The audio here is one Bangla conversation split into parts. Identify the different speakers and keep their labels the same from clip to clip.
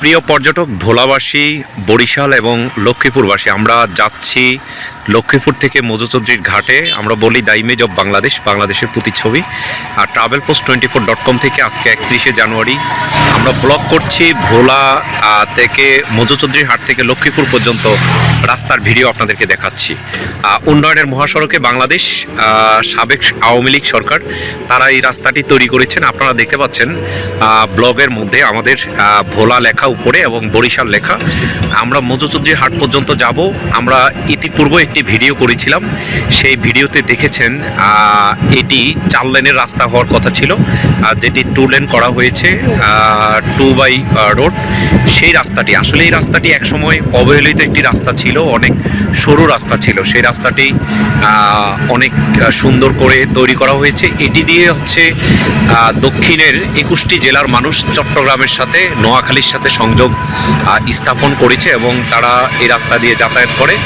Speaker 1: প্রিয় পর্যটক ভোলাবাসী বরিশাল এবং লক্ষ্মীপুরবাসী আমরা যাচ্ছি লক্ষ্মীপুর থেকে মজুচৌধুরীর ঘাটে, আমরা বলি দ্য ইমেজ অব বাংলাদেশ বাংলাদেশের প্রতিচ্ছবি। আর travel post twenty four dot com থেকে আজকে একত্রিশে জানুয়ারি, আমরা ব্লগ করছি ভোলা থেকে মজুচৌধুরীর হাট থেকে লক্ষ্মীপুর পর্যন্ত রাস্তার ভিডিও আপনাদেরকে দেখাচ্ছি। উন্নয়নের মহাসড়কে বাংলাদেশ সাবেক আওয়ামী লীগ সরকার, তারা এই রাস্তাটি তৈরি করেছেন। আপনারা দেখতে পাচ্ছেন ব্লগের মধ্যে আমাদের ভোলা লেখা উপরে এবং বরিশাল লেখা। আমরা মধুচৌধুরী হাট পর্যন্ত যাব। আমরা ইতিপূর্বে একটি ভিডিও করেছিলাম। সেই ভিডিওতে দেখেছেন এটি চার লেনের রাস্তা হওয়ার কথা ছিল। যেটি টু লেন করা হয়েছে টু বাই রোড, সেই রাস্তাটি। আসলে এই রাস্তাটি একসময় অবহেলিত একটি রাস্তা ছিল, অনেক সরু রাস্তা ছিল। সেই রাস্তাটি অনেক সুন্দর করে তৈরি করা হয়েছে। এটি দিয়ে হচ্ছে দক্ষিণের একুশটি জেলার মানুষ চট্টগ্রামের সাথে, নোয়াখালীর সাথে সংযোগ স্থাপন করেছে এবং তারা এই রাস্তা দিয়ে যাতায়াত করে।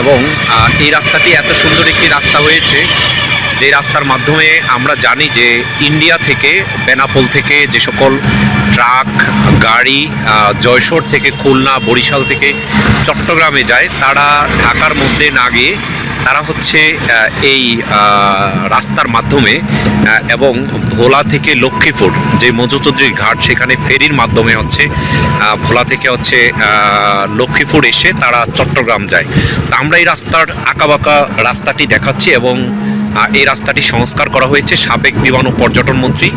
Speaker 1: এবং এই রাস্তাটি এত সুন্দর একটি রাস্তা হয়েছে, যে রাস্তার মাধ্যমে আমরা জানি যে ইন্ডিয়া থেকে, বেনাপোল থেকে যে সকল ট্রাক, গাড়ি জয়সোর থেকে খুলনা, বরিশাল থেকে চট্টগ্রামে যায়, তারা ঢাকার মধ্যে না গিয়ে তারা হচ্ছে এই রাস্তার মাধ্যমে এবং ভোলা থেকে লক্ষ্মীপুর যে মজুচৌধুরীর ঘাট, সেখানে ফেরির মাধ্যমে হচ্ছে ভোলা থেকে হচ্ছে লক্ষ্মীপুর এসে তারা চট্টগ্রাম যায়। তা আমরা এই রাস্তার আঁকাবাঁকা রাস্তাটি দেখাচ্ছি এবং এই রাস্তাটি সংস্কার করা হয়েছে। সাবেক বিমান ও পর্যটন মন্ত্রী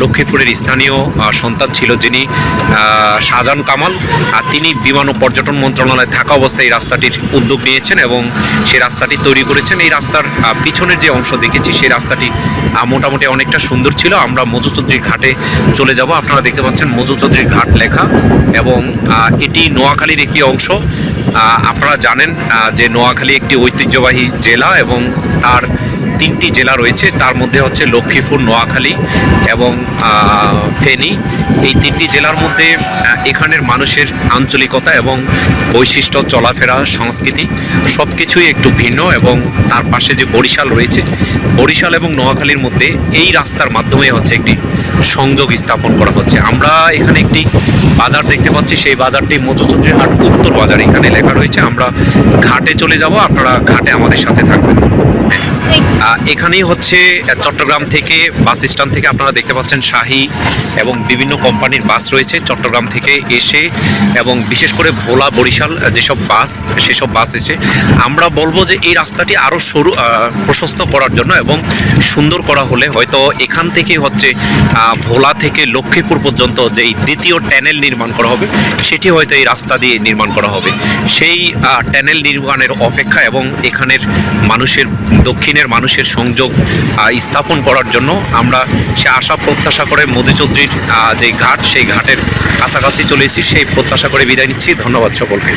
Speaker 1: লক্ষ্মীপুরের স্থানীয় সন্তান ছিল যিনি শাহজাহান কামাল। আর তিনি বিমান ও পর্যটন মন্ত্রণালয়ে থাকা অবস্থায় এই রাস্তাটির উদ্যোগ নিয়েছেন এবং সেই রাস্তাটি তৈরি করেছেন। এই রাস্তার পিছনের যে অংশ দেখেছি সেই রাস্তাটি মোটামুটি অনেকটা সুন্দর ছিল। আমরা মজুচৌধুরীর ঘাটে চলে যাব। আপনারা দেখতে পাচ্ছেন মজুচৌধুরীর ঘাট লেখা এবং এটি নোয়াখালীর একটি অংশ। আপনারা জানেন যে নোয়াখালী একটি ঐতিহ্যবাহী জেলা এবং তার তিনটি জেলা রয়েছে, তার মধ্যে হচ্ছে লক্ষ্মীপুর, নোয়াখালী এবং ফেনী। এই তিনটি জেলার মধ্যে এখানের মানুষের আঞ্চলিকতা এবং বৈশিষ্ট্য, চলাফেরা, সংস্কৃতি সব কিছুই একটু ভিন্ন এবং তার পাশে যে বরিশাল রয়েছে, বরিশাল এবং নোয়াখালীর মধ্যে এই রাস্তার মাধ্যমে হচ্ছে একটি সংযোগ স্থাপন করা হচ্ছে। আমরা এখানে একটি বাজার দেখতে পাচ্ছি, সেই বাজারটি মধুচন্দ্রের হাট উত্তর বাজার এখানে লেখা রয়েছে। আমরা ঘাটে চলে যাব, আপনারা ঘাটে আমাদের সাথে থাকবেন। এখানেই হচ্ছে চট্টগ্রাম থেকে বাস স্ট্যান্ড থেকে আপনারা দেখতে পাচ্ছেন শাহী এবং বিভিন্ন কোম্পানির বাস রয়েছে চট্টগ্রাম থেকে এসে এবং বিশেষ করে ভোলা, বরিশাল যেসব বাস, সেসব বাস এসে। আমরা বলব যে এই রাস্তাটি আরও সরু প্রশস্ত করার জন্য এবং সুন্দর করা হলে হয়তো এখান থেকে হচ্ছে ভোলা থেকে লক্ষ্মীপুর পর্যন্ত যে এই দ্বিতীয় ট্যানেল নির্মাণ করা হবে, সেটি হয়তো এই রাস্তা দিয়ে নির্মাণ করা হবে। সেই ট্যানেল নির্মাণের অপেক্ষা এবং এখানের মানুষের দক্ষিণের মানুষের সংযোগ স্থাপন করার জন্য আমরা সে আশা প্রত্যাশা করে মোদি চৌধুরীর যে ঘাট, সেই ঘাটের কাছাকাছি চলে এসেছি, সেই প্রত্যাশা করে বিদায় নিচ্ছি। ধন্যবাদ সকলকে।